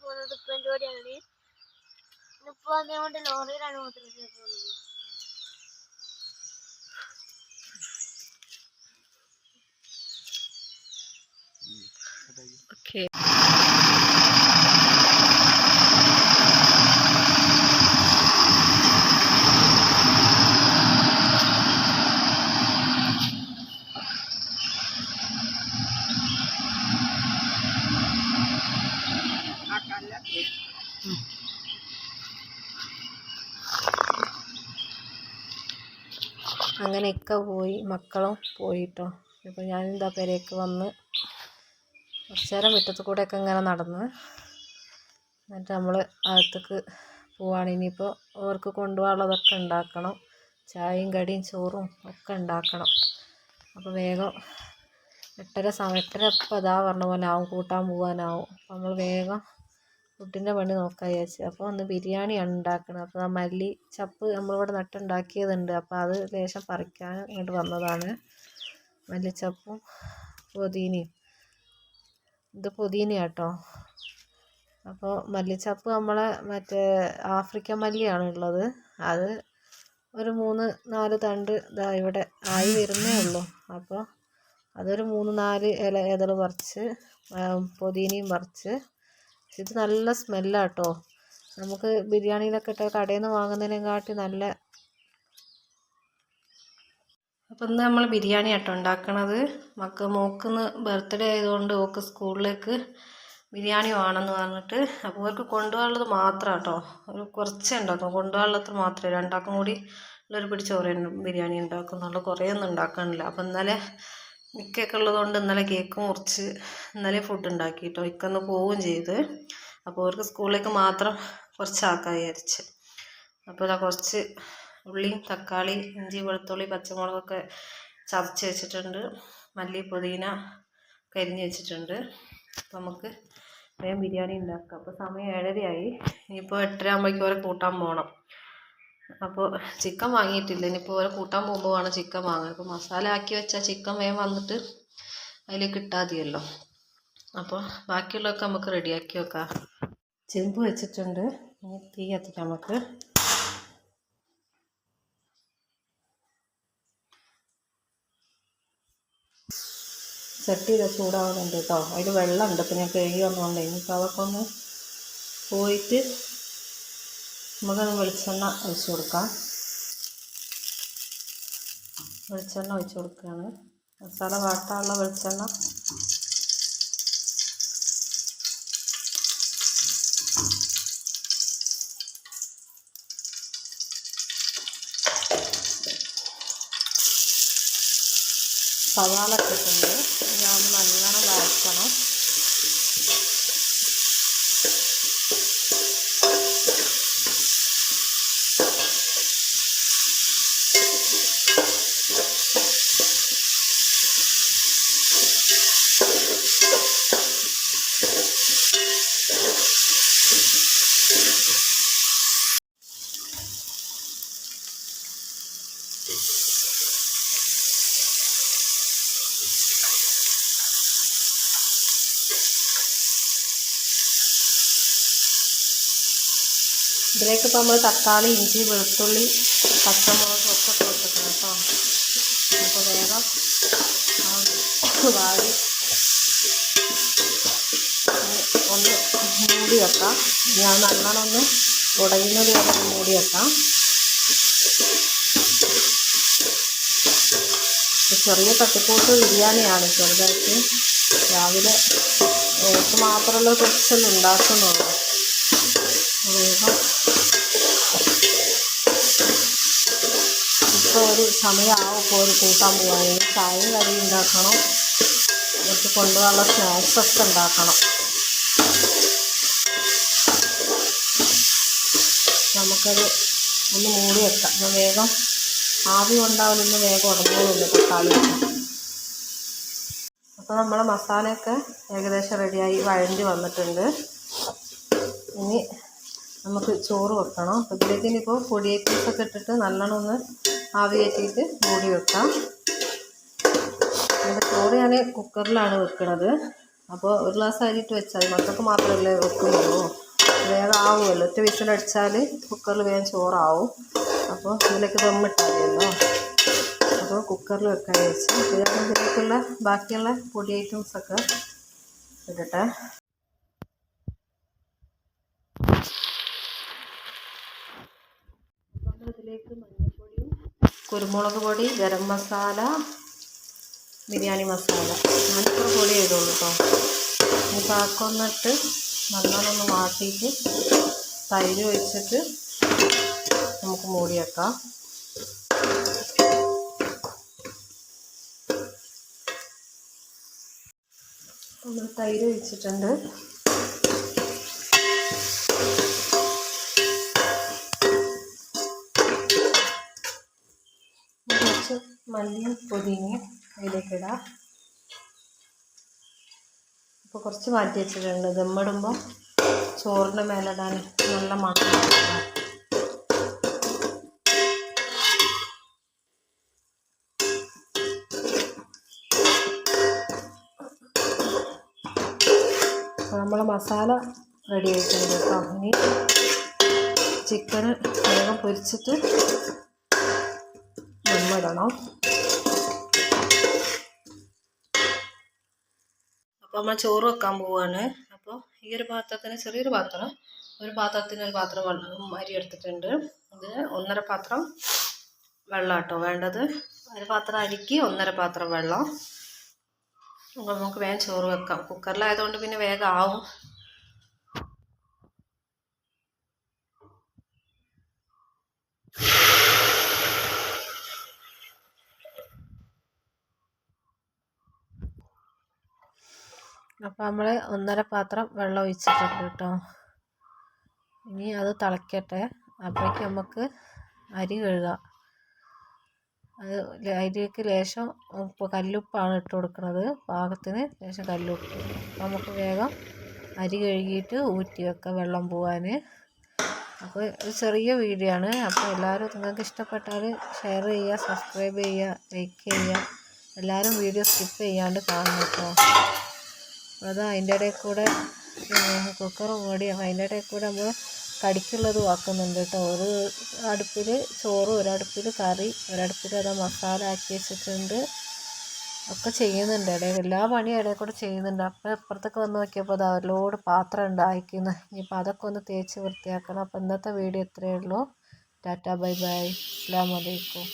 പോകുന്നത് ഉപ്പന്റെ കൂടെയാണ് ഇപ്പൊ വന്നതുകൊണ്ട് ലോറിയിലാണ് മദ്രസയിൽ പോകുന്നത് അങ്ങനെ ഇക്ക പോയി. മക്കളും പോയിട്ടോ. ഇപ്പോൾ ഞാനെന്താ പെരേക്ക് വന്ന് കുറച്ച് നേരം മുറ്റത്ത് കൂടെയൊക്കെ ഇങ്ങനെ നടന്ന് എന്നിട്ട് നമ്മൾ അകത്തേക്ക് പോവാണ്. ഇനിയിപ്പോൾ അവർക്ക് കൊണ്ടുപോകാനുള്ളതൊക്കെ ഉണ്ടാക്കണം. ചായയും കടിയും ചോറും ഒക്കെ ഉണ്ടാക്കണം. അപ്പോൾ വേഗം എട്ടര സമയം എട്ടര ഇപ്പം അതാ പറഞ്ഞ പോലെ ആവും. കൂട്ടാൻ പോകാനാവും അപ്പോൾ നമ്മൾ വേഗം ഫുഡിന്റെ പണി നോക്കാം വിചാരിച്ചു. അപ്പോൾ ഒന്ന് ബിരിയാണിയാണ് ഉണ്ടാക്കുന്നത് അപ്പോൾ ആ മല്ലി ചപ്പ് നമ്മളിവിടെ നട്ടുണ്ടാക്കിയതുണ്ട്. അപ്പോൾ അത് ലേശം പറിക്കാൻ ഇങ്ങോട്ട് വന്നതാണ്. മല്ലിച്ചപ്പും പുതിനയും. ഇത് പുതിനയാട്ടോ. അപ്പോൾ മല്ലിച്ചപ്പ് നമ്മളെ മറ്റേ ആഫ്രിക്കൻ മല്ലിയാണ് ഉള്ളത് അത് ഒരു മൂന്ന് നാല് തണ്ട് ഇതാ ഇവിടെ ആയി വരുന്നേ ഉള്ളൂ. അപ്പോൾ അതൊരു മൂന്ന് നാല് ഇല ഇതൾ പറിച്ച് പുതിനയും പറിച്ച് ഇത് നല്ല സ്മെല്ലാട്ടോ. നമുക്ക് ബിരിയാണിയിലൊക്കെ ഇട്ട കടയിൽ നിന്ന് വാങ്ങുന്നതിനെക്കാട്ടി നല്ല അപ്പം ഇന്ന് നമ്മൾ ബിരിയാണി ആട്ടോ ഉണ്ടാക്കണത്. മക്ക മോക്കുന്ന് ബർത്ത്ഡേ ആയതുകൊണ്ട് ഓക്ക് സ്കൂളിലേക്ക് ബിരിയാണി വേണമെന്ന് പറഞ്ഞിട്ട് അപ്പോൾ അവർക്ക് കൊണ്ടുപോകാനുള്ളത് മാത്രം കേട്ടോ ഒരു കുറച്ചേ ഉണ്ടാക്കും. കൊണ്ടുപോകാനുള്ളത് മാത്രമേ രണ്ടാക്കും കൂടി ഉള്ളൊരു പിടിച്ചോറേ ചോറ് ബിരിയാണി ഉണ്ടാക്കുന്നുള്ളൂ കുറേ ഒന്നും ഉണ്ടാക്കാനില്ല. അപ്പം ഇന്നലെ മിക്കൊക്കെ ഉള്ളതുകൊണ്ട് ഇന്നലെ കേക്ക് മുറിച്ച് ഇന്നലെ ഫുഡ് ഉണ്ടാക്കി കേട്ടോ ഇക്കൊന്ന് പോവുകയും ചെയ്ത്. അപ്പോൾ അവർക്ക് സ്കൂളിലേക്ക് മാത്രം കുറച്ചാക്കാൻ വിചാരിച്ച്. അപ്പോൾ ഇതാ കുറച്ച് ഉള്ളിയും തക്കാളി ഇഞ്ചി വെളുത്തുള്ളി പച്ചമുളകൊക്കെ ചതച്ച് വെച്ചിട്ടുണ്ട്. മല്ലി പുതിന കരിഞ്ഞ് വെച്ചിട്ടുണ്ട്. അപ്പോൾ നമുക്ക് വേഗം ബിരിയാണി ഉണ്ടാക്കാം. അപ്പോൾ സമയം ഏഴരയായി. ഇനിയിപ്പോൾ എട്ടര ആകുമ്പോഴേക്കും അവരെ കൂട്ടാൻ പോകണം അപ്പോൾ ചിക്കൻ വാങ്ങിയിട്ടില്ല. ഇനിയിപ്പോൾ ഓരോ കൂട്ടാൻ പോകുമ്പോൾ വേണം ചിക്കൻ വാങ്ങാൻ. അപ്പോൾ മസാല ആക്കി വെച്ചാൽ ചിക്കൻ വേഗം വന്നിട്ട് അതിലേക്ക് കിട്ടാതെയല്ലോ അപ്പോൾ ബാക്കിയുള്ളതൊക്കെ നമുക്ക് റെഡിയാക്കി വെക്കാം. ചെമ്പ് വെച്ചിട്ടുണ്ട്. ഇനി തീ കത്തിക്കാം നമുക്ക്. സെറ്റ് ചെയ്ത ചൂടാവുന്നുണ്ട് കേട്ടോ അതിൽ വെള്ളമുണ്ട് അപ്പോൾ ഞാൻ കഴുകി വന്നതുകൊണ്ട് ഇനിയിപ്പോൾ അതൊക്കെ ഒന്ന് പോയിട്ട് നമുക്കത് വെളിച്ചെണ്ണ ഒഴിച്ച് കൊടുക്കാം. വെളിച്ചെണ്ണ ഒഴിച്ച് കൊടുക്കുകയാണ്. മസാല വാട്ടാനുള്ള വെളിച്ചെണ്ണ. സവാള ഇട്ടിട്ടുണ്ട്. ഞാൻ നല്ലോണം വഴറ്റണം. ഇതിലേക്ക് ഇപ്പോൾ നമ്മൾ തക്കാളി ഇഞ്ചി വെളുത്തുള്ളി പച്ചമുളക് ഒക്കെ കൊടുത്തിട്ടുണ്ട് കേട്ടോ. അപ്പോൾ വേഗം വാടി. ഒന്ന് മൂടി വെക്കാം. ഞാൻ നല്ലോണം ഒന്ന് ഉടയുന്നത് വരെ മൂടി വെക്കാം. ചെറിയ തട്ടിക്കൂട്ട് ബിരിയാണിയാണ് ചെറുതായിട്ട്. രാവിലെ ഓട്ട് മാത്രമുള്ള കുറച്ചൊന്നും ഉണ്ടാക്കുന്നുള്ളൂ വേഗം ഇപ്പോൾ ഒരു സമയമാവും. ഇപ്പോൾ ഒരു കൂട്ടാൻ പോകാൻ ചായയും കറി ഉണ്ടാക്കണം. എന്നിട്ട് കൊണ്ടുപോകാനുള്ള സ്നാക്സൊക്കെ ഉണ്ടാക്കണം. നമുക്കത് ഒന്ന് മൂടി വെക്കാം. എന്നാൽ വേഗം ആവി കൊണ്ടാവില്ല വേഗം ഉടഞ്ഞോളൂല്ലോ തക്കാളി അപ്പോൾ നമ്മളെ മസാലയൊക്കെ ഏകദേശം റെഡിയായി വഴണ്ടി വന്നിട്ടുണ്ട്. ഇനി നമുക്ക് ചോറ് വെക്കണം. അപ്പോഴത്തേക്കിനിപ്പോൾ ഇതിലേക്ക് ഇനിയിപ്പോൾ പൊടി ഇട്ടിട്ട് നല്ലോണം ഒന്ന് ആവി കയറ്റിയിട്ട് മൂടി വെക്കാം. എന്റെ ചോറ് ഞാൻ കുക്കറിലാണ് വെക്കുന്നത് അപ്പോൾ ഒരു ഗ്ലാസ് അരിയിട്ട് വെച്ചാൽ മക്കൾക്ക് മാത്രമല്ലേ വെക്കുന്നുള്ളൂ. വേഗം ആവുമല്ലോ. ഒറ്റ വിസിലടിച്ചാൽ കുക്കറിൽ വേഗം ചോറാവും. അപ്പോൾ ഇതിലേക്ക് ദമ്മിട്ടാൽ മതിയല്ലോ അപ്പോൾ കുക്കറിൽ വെക്കാൻ വെച്ച് അപ്പോൾ ഇതിലേക്കുള്ള ബാക്കിയുള്ള പൊടി ഐറ്റംസൊക്കെ ഇടട്ടെ. അപ്പോൾ ഇതിലേക്ക് മഞ്ഞൾപ്പൊടിയും കുരുമുളക് പൊടി ഗരം മസാല ബിരിയാണി മസാല. ഞാനിപ്പോൾ പൊടി ചെയ്തോളൂ കേട്ടോ ഈ പാക്കൊന്നിട്ട് നല്ലോണം വാട്ടിയിട്ട് തൈര് ഒഴിച്ചിട്ട് നമുക്ക് മൂടി വെക്കാം നമ്മൾ തൈര് ഒഴിച്ചിട്ടുണ്ട്. കുറച്ച് മല്ലിയും പുതിനയും അതിലേക്ക് ഇടാം ഇപ്പോൾ കുറച്ച് മാറ്റി വെച്ചിട്ടുണ്ട്. ദമ്മിടുമ്പോൾ ചോറിന്റെ മേലിടാൻ നല്ല മണം. നമ്മൾ മസാല റെഡി ആയിട്ടുണ്ട് കേട്ടോ. ഇനി ചിക്കൻ വേഗം പൊരിച്ചിട്ട് ദമ്മിടണം അപ്പോൾ നമ്മൾ ചോറ് വെക്കാൻ പോവുകയാണ് അപ്പോൾ ഈ ഒരു പാത്രത്തിന് ചെറിയൊരു പാത്രം. ഒരു പാത്രത്തിന് ഒരു പാത്രം വെള്ളം അരി എടുത്തിട്ടുണ്ട്. ഇതിന് ഒന്നര പാത്രം വെള്ളം കേട്ടോ വേണ്ടത്. ഒരു പാത്രം അരിക്ക് ഒന്നര പാത്രം വെള്ളം. നമുക്ക് വേഗം ചോറ് വെക്കാം. കുക്കറിലായതുകൊണ്ട് പിന്നെ വേഗം ആവും. അപ്പോൾ നമ്മൾ ഒന്നര പാത്രം വെള്ളം ഒഴിച്ചിട്ടുണ്ട് കേട്ടോ. ഇനി അത് തിളയ്ക്കട്ടെ അപ്പോഴേക്ക് നമുക്ക് അരി കഴുകാം. അത് അരിക്ക് ലേശം ഉപ്പ് കല്ലുപ്പാണ് ഇട്ട് കൊടുക്കുന്നത് പാകത്തിന് ലേശം കല്ലുപ്പ്. നമുക്ക് വേഗം അരി കഴുകിയിട്ട് ഊറ്റി വെക്കാം വെള്ളം പോവാൻ അപ്പോൾ ഒരു ചെറിയ വീഡിയോ ആണ്. അപ്പോൾ എല്ലാവരും നിങ്ങൾക്ക് ഇഷ്ടപ്പെട്ടാൽ ഷെയർ ചെയ്യുക സബ്സ്ക്രൈബ് ചെയ്യുക ലൈക്ക് ചെയ്യുക. എല്ലാവരും വീഡിയോ സ്കിപ്പ് ചെയ്യാണ്ട് കാണുന്നു കേട്ടോ. അത് അതിന്റെ ഇടയിൽ കൂടെ കുക്കർ അപ്പോൾ അതിന്റെ ഇടയിൽ കൂടെ നമ്മൾ കടിക്കുള്ളത് ആക്കുന്നുണ്ട് കേട്ടോ. ഒരു അടുപ്പിൽ ചോറ് ഒരടുപ്പിൽ കറി ഒരടുപ്പിൽ അത് മസാല ആക്കി വെച്ചിട്ടുണ്ട്. ഒക്കെ ചെയ്യുന്നുണ്ട്. ഇടയിൽ എല്ലാ പണിയും ഇടയിൽ കൂടെ ചെയ്യുന്നുണ്ട്. അപ്പോൾ ഇപ്പുറത്തൊക്കെ വന്ന് നോക്കിയപ്പോൾ അത് അവരിലോട് പാത്രം ഉണ്ട് അയക്കുന്നു ഇനിയിപ്പോൾ അതൊക്കെ ഒന്ന് തേച്ച് വൃത്തിയാക്കണം. അപ്പോൾ ഇന്നത്തെ വീഡിയോ ഇത്രയേ ഉള്ളൂ. Tata bye bye. അസ്സാം വലൈക്കും